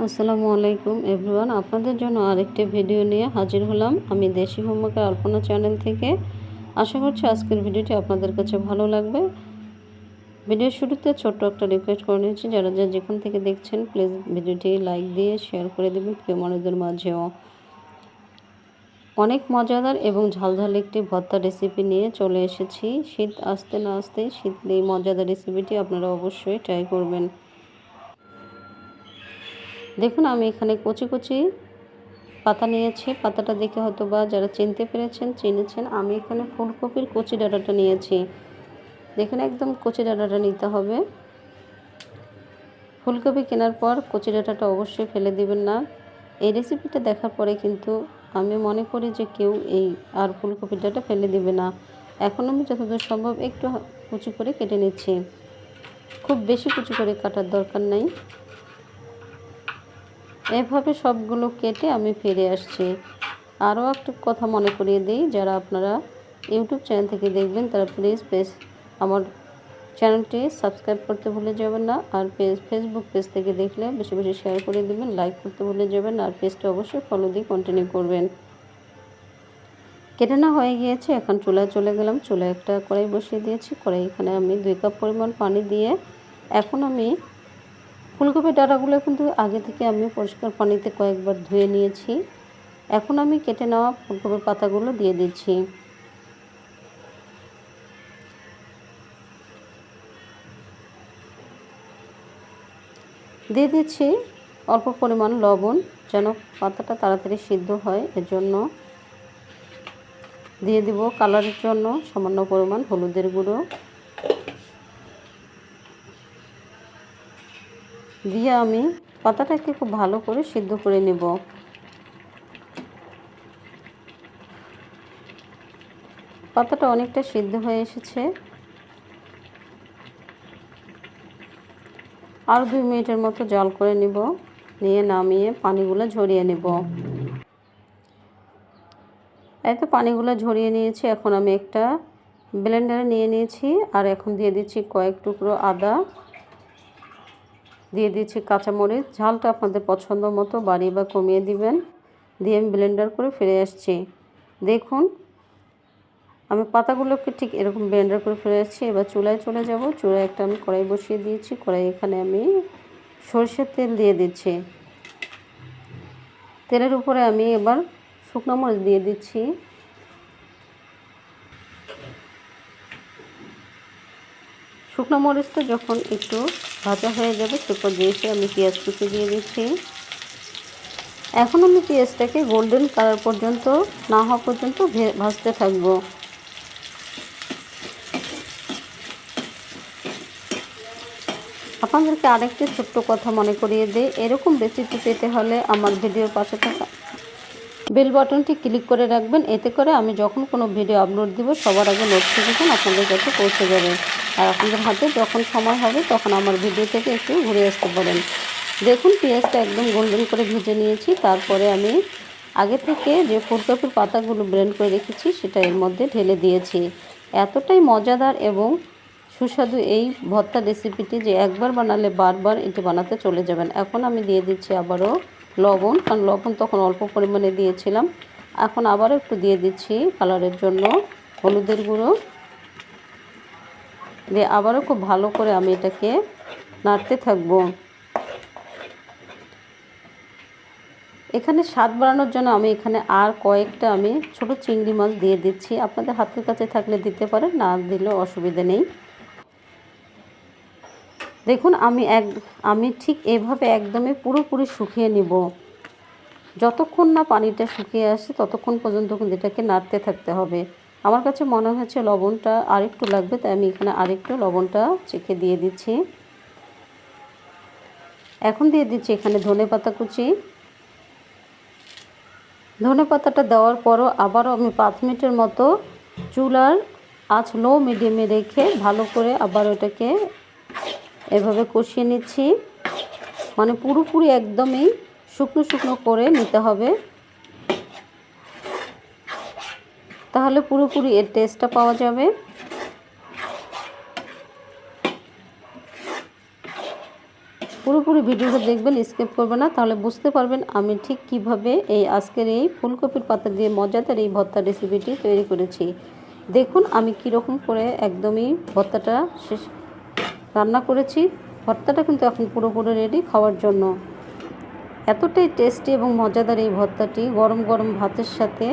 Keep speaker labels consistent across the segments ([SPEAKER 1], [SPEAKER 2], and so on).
[SPEAKER 1] আসসালামু আলাইকুম, এভরিওয়ান। আপনাদের জন্য আরেকটি ভিডিও নিয়ে হাজির হলাম আমি দেশি হোমওয়ার্কের আলপনা চ্যানেল থেকে। আশা করছি আজকের ভিডিওটি আপনাদের কাছে ভালো লাগবে। ভিডিওর শুরুতে ছোট্ট একটা রিকোয়েস্ট করে নিয়েছি যারা যা যেখান থেকে দেখছেন, প্লিজ ভিডিওটি লাইক দিয়ে শেয়ার করে দেবেন। প্রিয় মানুষদের মাঝেও অনেক মজাদার এবং ঝালঝাল একটি ভর্তা রেসিপি নিয়ে চলে এসেছি। শীত আসতে না আসতে শীতের এই মজাদার রেসিপিটি আপনারা অবশ্যই ট্রাই করবেন। দেখুন, আমি এখানে কচি কচি পাতা নিয়েছি। পাতাটা দেখে হয়তো বা যারা চিনতে পেরেছেন, চিনেছেন, আমি এখানে ফুলকপির কচি ডাঁটাটা নিয়েছি। দেখুন, একদম কচি ডাঁটাটা নিতে হবে। ফুলকপি কেনার পর কচি ডাঁটাটা অবশ্যই ফেলে দিবেন না। এই রেসিপিটা দেখার পরে কিন্তু আমি মনে করি যে কেউ এই আর ফুলকপির ডাঁটা ফেলে দিবে না। এখন আমি যতদূর সম্ভব একটু কুচি করে কেটে নিচ্ছি। খুব বেশি কুচি করে কাটার দরকার নাই। এভাবে সবগুলো কেটে আমি ফিরে আসছি। আরও একটু কথা মনে করিয়ে দিই, যারা আপনারা ইউটিউব চ্যানেল থেকে দেখবেন, তারা প্লিজ পেজ আমার চ্যানেলটি সাবস্ক্রাইব করতে ভুলে যাবেন না, আর পেজ ফেসবুক পেজ থেকে দেখলে বেশি বেশি শেয়ার করে দেবেন লাইক করতে ভুলে যাবেন, আর পেজটা অবশ্যই ফলো দিয়ে কন্টিনিউ করবেন। কেটে না হয়ে গিয়েছে, এখন চুলায় চলে গেলাম, চুলায় একটা কড়াই বসিয়ে দিয়েছি কড়াই এখানে আমি দুই কাপ পরিমাণ পানি দিয়ে এখন আমি ফুলকপির ডাঁটাগুলো কিন্তু আগে থেকে আমি পরিষ্কার পানিতে কয়েকবার ধুয়ে নিয়েছি। এখন আমি কেটে নেওয়া ফুলকপির পাতাগুলো দিয়ে দিচ্ছি। দিয়ে দিচ্ছি অল্প পরিমাণ লবণ যেন পাতাটা তাড়াতাড়ি সিদ্ধ হয় এর জন্য দিয়ে দিব কালারের জন্য সামান্য পরিমাণ হলুদের গুঁড়ো। দিয়ে আমি পাতাটাকে খুব ভালো করে সিদ্ধ করে নেব। পাতাটা অনেকটা সিদ্ধ হয়ে এসেছে। আর দুই মিনিটের মতো জল করে নিব, নিয়ে নামিয়ে পানিগুলো ঝরিয়ে নেব। এই তো পানিগুলো ঝরিয়ে নিয়েছি, এখন আমি একটা ব্লেন্ডারে নিয়ে নিয়েছি, আর এখন দিয়ে দিচ্ছি কয়েক টুকরো আদা। দিয়ে দিচ্ছি কাঁচামরিচ। ঝালটা আপনাদের পছন্দ মতো বাড়িয়ে বা কমিয়ে দিবেন। দিয়ে আমি ব্লেন্ডার করে ফিরে আসছি। দেখুন, আমি পাতাগুলোকে ঠিক এরকম ব্লেন্ডার করে ফিরে আসছি। এবার চুলায় চলে যাব। চুলায় একটা আমি কড়াই বসিয়ে দিয়েছি। কড়াই এখানে আমি সরষের তেল দিয়ে দিচ্ছি। তেলের উপরে আমি এবার শুকনো মরিচ দিয়ে দিচ্ছি। শুকনো মরিচটা যখন একটু ভাজা হয়ে যাবে। সে দিয়েছি আমি পেঁয়াজ কুচি দিয়ে দিচ্ছি। এখন আমি পেঁয়াজটাকে গোল্ডেন কালার পর্যন্ত, না হওয়া পর্যন্ত ভাজতে থাকব। আপনাদেরকে আরেকটি ছোট্ট কথা মনে করিয়ে দিই। এরকম রেসিপি পেতে হলে আমার ভিডিওর পাশে থাকা বেল বাটনটি ক্লিক করে রাখবেন। এতে করে আমি যখন কোনো ভিডিও আপলোড দিব, সবার আগে নোটিফিকেশন আপনাদের কাছে পৌঁছে যাবে। আর আপনাদের হাতে যখন সময় হবে, তখন আমার ভিডিও থেকে একটু ঘুরে আসতে পারেন। দেখুন, পেঁয়াজটা একদম গোল্ডেন করে ভেজে নিয়েছি। তারপরে আমি আগে থেকে যে ফুলকপির পাতাগুলো ব্লেন্ড করে রেখেছি, সেটা এর মধ্যে ঢেলে দিয়েছি। এতটাই মজাদার এবং সুস্বাদু এই ভর্তা রেসিপিটি যে একবার বানালে বারবার এটি বানাতে চলে যাবেন। এখন আমি দিয়ে দিচ্ছি আবারও লবণ, কারণ লবণ তখন অল্প পরিমাণে দিয়েছিলাম। এখন আবারও একটু দিয়ে দিচ্ছি কালারের জন্য হলুদের গুঁড়ো। দিয়ে আবারও খুব ভালো করে আমি এটাকে নাড়তে থাকব। এখানে স্বাদ বাড়ানোর জন্য আমি এখানে আর কয়েকটা আমি ছোট চিংড়ি মাছ দিয়ে দিচ্ছি। আপনাদের হাতের কাছে থাকলে দিতে পারেন, না দিলেও অসুবিধা নেই। দেখুন, আমি এক, আমি ঠিক এভাবে একদমই পুরোপুরি শুকিয়ে নিব। যতক্ষণ না পানিটা শুকিয়ে আসে, ততক্ষণ পর্যন্ত কিন্তু এটাকে নাড়তে থাকতে হবে। আমার কাছে মনে হচ্ছে লবণটা আরেকটু লাগবে, তাই আমি এখানে আরেকটু লবণটা চেখে দিয়ে দিচ্ছি। এখন দিয়ে দিচ্ছি এখানে ধনে পাতা কুচি। ধনে পাতাটা দেওয়ার পরও আবারও আমি পাঁচ মিনিটের মতো চুলার আঁচ লো মিডিয়ামে রেখে ভালো করে আবার ওটাকে এভাবে কষিয়ে নিচ্ছি। মানে পুরোপুরি একদমই শুকনো শুকনো করে নিতে হবে। তাহলে পুরোপুরি এর টেস্টটা পাওয়া যাবে। পুরোপুরি ভিডিওটা দেখবেন স্কিপ করবেন না, তাহলে বুঝতে পারবেন আমি ঠিক কীভাবে এই আজকের এই ফুলকপির পাতা দিয়ে মজাদার এই ভর্তা রেসিপিটি তৈরি করেছি। দেখুন আমি কীরকম করে একদমই ভর্তাটা শেষ রান্না করেছি। ভর্তাটা কিন্তু এখন পুরোপুরি রেডি খাওয়ার জন্য। এতটাই টেস্টি এবং মজাদার এই ভর্তাটি গরম গরম ভাতের সাথে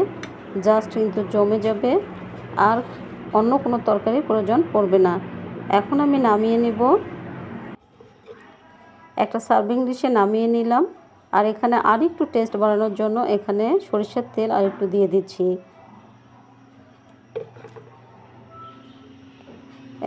[SPEAKER 1] জাস্ট কিন্তু জমে যাবে আর অন্য কোনো তরকারি প্রয়োজন পড়বে না। এখন আমি নামিয়ে নেব। একটা সার্ভিং ডিশে নামিয়ে নিলাম। আর এখানে আর একটু টেস্ট বাড়ানোর জন্য এখানে সরিষার তেল আর একটু দিয়ে দিচ্ছি।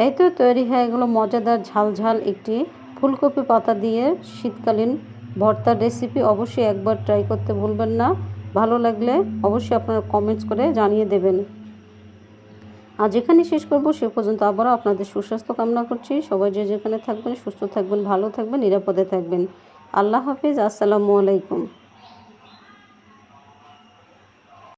[SPEAKER 1] এই তো তৈরি হয়ে গেলো মজাদার ঝাল ঝাল একটি ফুলকপি পাতা দিয়ে শীতকালীন ভর্তার রেসিপি অবশ্যই একবার ট্রাই করতে ভুলবেন না। ভালো লাগলে অবশ্যই আপনারা কমেন্টস করে জানিয়ে দেবেন। আর এখানে শেষ করব। সে পর্যন্ত আবারও আপনাদের সুস্বাস্থ্য কামনা করছি। সবাই যে যেখানে থাকবেন, সুস্থ থাকবেন, ভালো থাকবেন, নিরাপদে থাকবেন। আল্লাহ হাফিজ। আসসালামু আলাইকুম।